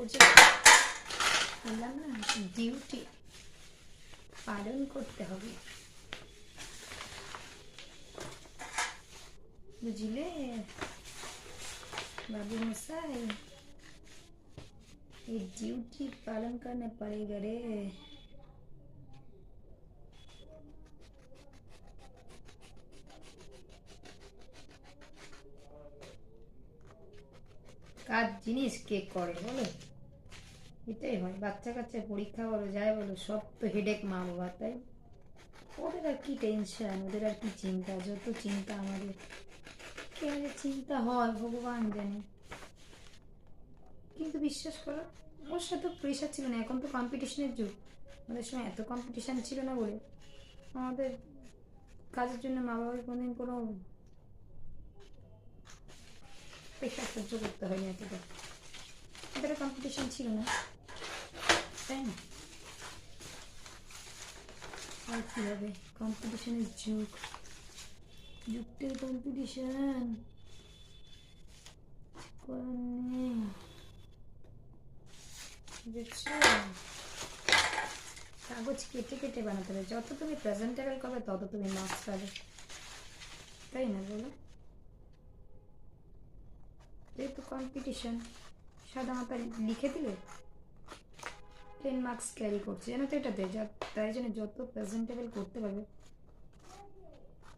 Project বললাম না duty পালন করতে হবে বুঝলে बाबू मसाई ये ड्यूटी पालन करना पड़ेगा रे কাজ জিনিস কে করে বলো এটাই হয়। বাচ্চা কাচ্চা পরীক্ষা বলো যায় বলো, সব তো হেডেক মা বাবা তাই? ওদের আর কি টেনশন ওদের আর কি চিন্তা? যত চিন্তা আমাদের। কে চিন্তা হয়, ভগবান জানে। কিন্তু বিশ্বাস করো, ওর সাথে প্রেশার ছিল না। এখন তো কম্পিটিশনের যুগ। আমাদের সময় এত কম্পিটিশান ছিল না বলে। আমাদের কাজের জন্য মা বাবার কোনোদিন কোনো প্রেশার সহ্য করতে হয়নি এতটা। এতটা কম্পিটিশন ছিল না। কাগজ কেটে কেটে বানাতে হবে যত তুমি প্রেজেন্টেবল করবে তত তুমি মার্কস পাবে তাই না বলো যেহেতু কম্পিটিশন সাদা মাথা লিখে দিলে টেন মার্কস ক্যারি করছে। জানো তো এটাতে তাই জন্য যত প্রেজেন্টেবল করতে পারবে,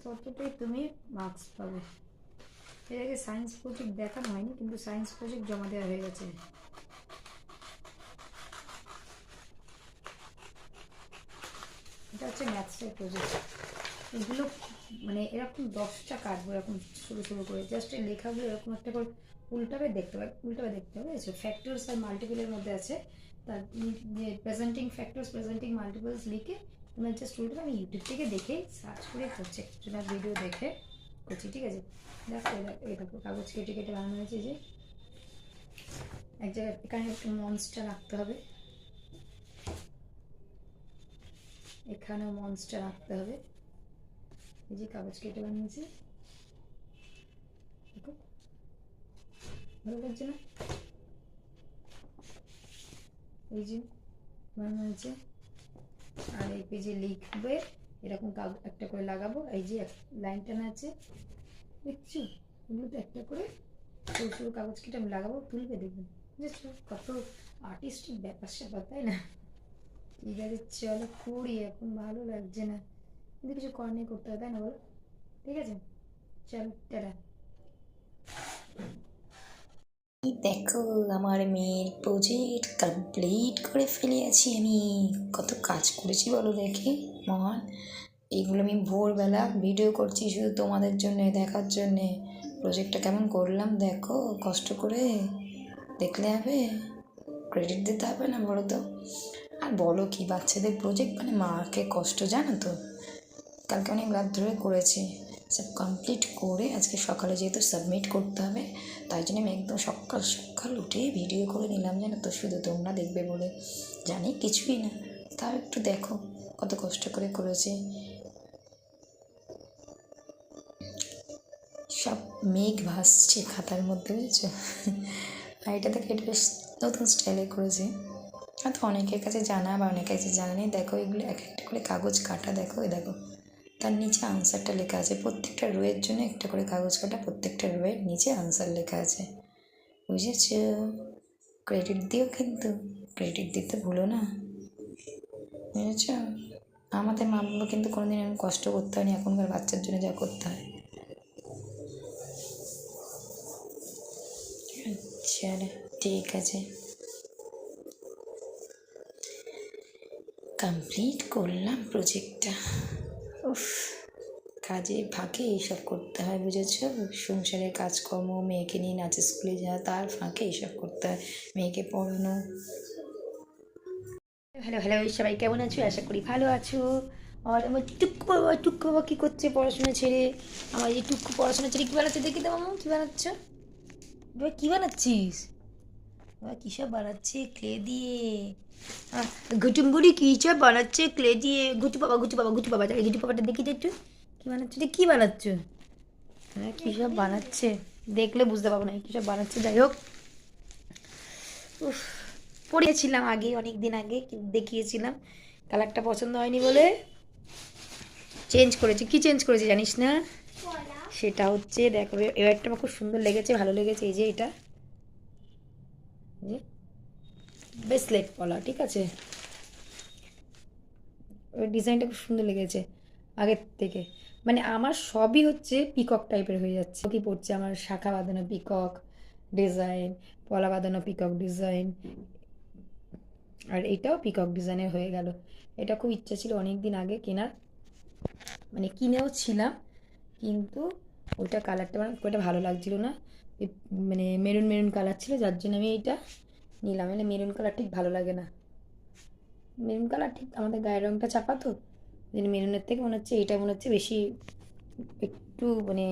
ততটাই তুমি মার্কস পাবে। এর আগে সায়েন্স প্রজেক্ট দেখানো হয়নি, কিন্তু সায়েন্স প্রজেক্ট জমা দেওয়া হয়ে গেছে। এটা হচ্ছে ম্যাথসের প্রজেক্ট এগুলো মানে এরকম দশটা কাটবো এরকম শুরু শুরু করে জাস্ট লেখাগুলো এরকম একটা করে উল্টাবে দেখতে হবে উল্টাবে দেখতে হবে। ফ্যাক্টরস আর মাল্টিপলের মধ্যে আছে যে প্রেজেন্টিং ফ্যাক্টরস প্রেজেন্টিং মাল্টিপলস লিখে তোমার জাস্ট উল্টাবে আমি ইউটিউব থেকে দেখে সার্চ করে করছি একজনের ভিডিও দেখে করছি ঠিক আছে? দেখো এই দেখো, কাগজ কেটে কেটে বানানো হয়েছে যে এক জায়গায় এখানে একটা মনস্টার রাখতে হবে। এখানেও মনস্টার রাখতে হবে। এই যে কাগজ কেটে বানিয়েছি। ভালো লাগছে না? এই যে, বানানো হয়েছে। আর এই পেজে লিখবে, এরকম একটা করে লাগাবো। এই যে লাইন টানা আছে। দেখছ? এগুলো একটা করে সরু সরু কাগজ কেটে আমি লাগাবো, তুলবে দেখবেন বুঝেছ কত আর্টিস্টিক ব্যাপার স্যাপার, তাই না? ঠিক আছে, চলো করি, এখন ভালো লাগছে না। কিন্তু কিছু কর নেই, করতে হবে, তাই না বলো? ঠিক আছে? চল, টাটা। দেখো, আমার মেয়ের প্রজেক্ট কমপ্লিট করে ফেলে আছি আমি। কত কাজ করেছি বলো দেখি। মহান এইগুলো আমি ভোরবেলা ভিডিও করছি শুধু তোমাদের জন্য, দেখার জন্যে। প্রজেক্টটা কেমন করলাম দেখো, কষ্ট করে দেখলে হবে। ক্রেডিট দিতে হবে না বলো তো? আর বলো কি, বাচ্চাদের প্রজেক্ট মানে মাকে কষ্ট জানো তো? কালকে অনেক রাত ধরে করেছি। সব কমপ্লিট করে আজকে সকালে যেহেতু সাবমিট করতে হবে, তাই জন্য আমি একদম সকাল সকাল উঠে ভিডিও করে নিলাম জানো তো, শুধু তোমরা দেখবে বলে। জানি কিছুই না। তাও একটু দেখো কত কষ্ট করে করেছে। সব মেঘ ভাসছে খাতার মধ্যে, বুঝেছ? আর এটা দেখে এটা বেশ নতুন স্টাইলে করেছে। হয়তো অনেকের কাছে জানা বা অনেকের কাছে জানা নেই। দেখো এগুলো এক একটা করে কাগজ কাটা, দেখো, এই দেখো। তার নিচে আনসারটা লেখা আছে। প্রত্যেকটা রোয়ের জন্য একটা করে কাগজ কাটা, প্রত্যেকটা রোয়ের নিচে আনসার লেখা আছে। বুঝেছ? ক্রেডিট দিও কিন্তু। ক্রেডিট দিতে ভুলো না। বুঝেছ? আমাদের মা বাবা কিন্তু কোনোদিন এরকম কষ্ট করতে হয়নি, এখনকার বাচ্চার জন্য যা করতে হয়। চলো ঠিক আছে। কমপ্লিট করলাম প্রজেক্টটা উফ, কাজে ফাঁকে এইসব করতে হয়, বুঝেছ? সংসারের কাজকর্ম, মেয়েকে নিয়ে নাচে স্কুলে যাওয়া, তার ফাঁকে এইসব করতে হয়, মেয়েকে পড়ানো। হ্যালো হ্যালো, সবাই কেমন আছো? আশা করি ভালো আছো। আর আমার টুকু বাবা টুকু বাবা কী করছে পড়াশোনা ছেড়ে? আমার এই টুকু পড়াশোনা ছেড়ে কী বানাচ্ছে? দেখি দাও মামা, কী বানাচ্ছ? কী বানাচ্ছিস? বাবা কী সব বানাচ্ছে? ক্লে দিয়ে। আহ, ঘুটুমবুড়ি কী সব বানাচ্ছে? ক্লে দিয়ে। ঘুটু বাবা ঘুটু বাবা ঘুটু বাবা ঘুটু বাবাটা দেখি একটু। কী বানাচ্ছ? এটা কী বানাচ্ছ? হ্যাঁ কী সব বানাচ্ছে? দেখলে বুঝতে পারব না কী সব বানাচ্ছে? যাই হোক। উফ পড়েছিলাম আগে অনেক দিন আগে দেখিয়েছিলাম। কালারটা পছন্দ হয়নি বলে। চেঞ্জ করেছি। কি চেঞ্জ করেছি জানিস না? সেটা হচ্ছে দেখো এবার একটা আমার খুব সুন্দর লেগেছে ভালো লেগেছে এই যে এটা। ব্রেসলেট পলা, ঠিক আছে? ওই ডিজাইনটা খুব সুন্দর লেগেছে, আগের থেকে। মানে আমার সবই হচ্ছে পিকক টাইপের হয়ে যাচ্ছে। কি পড়ছে আমার? শাখা বাঁধানো পিকক ডিজাইন পলা বাঁধানো পিকক ডিজাইন আর এটাও পিকক ডিজাইনের হয়ে গেল। এটা খুব ইচ্ছা ছিল অনেক দিন আগে কেনার। মানে কিনেও ছিলাম, কিন্তু ওইটা কালারটা আমার খুব একটা ভালো লাগছিল না। মানে মেরুন মেরুন কালার ছিল যার জন্য আমি এইটা নিলাম। মানে মেরুন কালার ঠিক ভালো লাগে না। মেরুন কালার ঠিক আমাদের গায়ের রঙটা চাপা তো ওই মেরুনের থেকে মনে হচ্ছে এইটা মনে হচ্ছে বেশি একটু মানে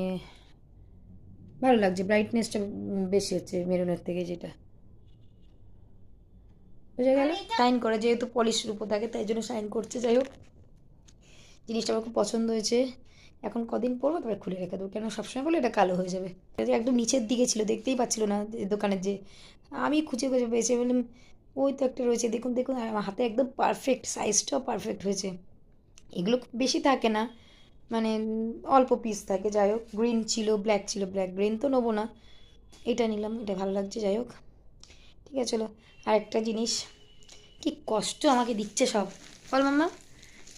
ভালো লাগছে ব্রাইটনেসটা বেশি হচ্ছে মেরুনের থেকে যেটা। বুঝে গেল? সাইন করে যেহেতু পলিশের উপর থাকে তাই জন্য সাইন করছে। যাই হোক জিনিসটা আমার খুব পছন্দ হয়েছে। এখন কদিন পরবো, তারপরে খুলে রেখে দেবো। কেন সবসময় বলে এটা কালো হয়ে যাবে। এটা একদম নিচের দিকে ছিল, দেখতেই পাচ্ছিল না দোকানের যে। আমি খুঁজে খুঁজে পেয়েছি বললাম, ওই তো একটা রয়েছে, দেখুন দেখুন। আমার হাতে একদম পারফেক্ট সাইজটাও পারফেক্ট হয়েছে। এগুলো বেশি থাকে না মানে অল্প পিস থাকে, যাই হোক। গ্রিন ছিল ব্ল্যাক ছিল ব্ল্যাক গ্রিন তো নেব না। এটা নিলাম, এটা ভালো লাগছে, যাই হোক। ঠিক আছে, চলো। আরেকটা জিনিস, কি কষ্ট আমাকে দিচ্ছে সব। বল মাম্মা।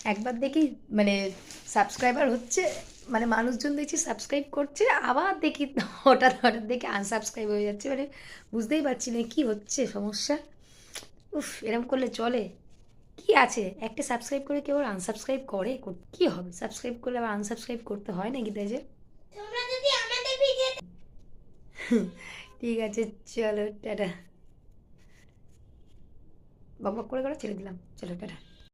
একবার দেখি মানে সাবস্ক্রাইবার হচ্ছে মানে মানুষজন দেখছি সাবস্ক্রাইব করছে আবার দেখি হঠাৎ হঠাৎ দেখি আনসাবস্ক্রাইব হয়ে যাচ্ছে মানে বুঝতেই পারছি না কি হচ্ছে সমস্যা। উফ এরকম করলে চলে। কি আছে? একটা সাবস্ক্রাইব করে কেউ আনসাবস্ক্রাইব করে? কি হবে? সাবস্ক্রাইব করলে আবার আনসাবস্ক্রাইব করতে হয় নাকি তাই যে? ঠিক আছে চলো টাটা। বক বক করে করে ছেড়ে দিলাম। চলো টাটা।